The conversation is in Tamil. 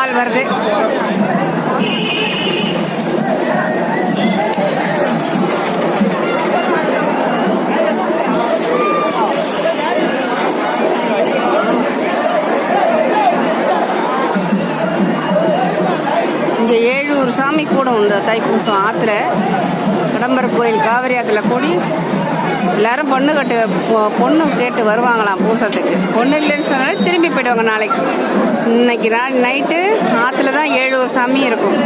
பால் வருது. இங்கே ஏழூர் சாமி கூட உண்டு தைப்பூசம் ஆற்றுல கடம்பர் கோயில் காவிரி ஆற்றுல கூடி எல்லாரும் பொண்ணு கட்டு பொண்ணு கேட்டு வருவாங்களாம் பூசத்துக்கு. பொண்ணு இல்லைன்னு சொன்னாலே திரும்பி போயிடுவாங்க நாளைக்கு. இன்னைக்கு நாள் நைட்டு ஆற்றுல தான் ஏழு ஒரு சாமி இருக்கும்.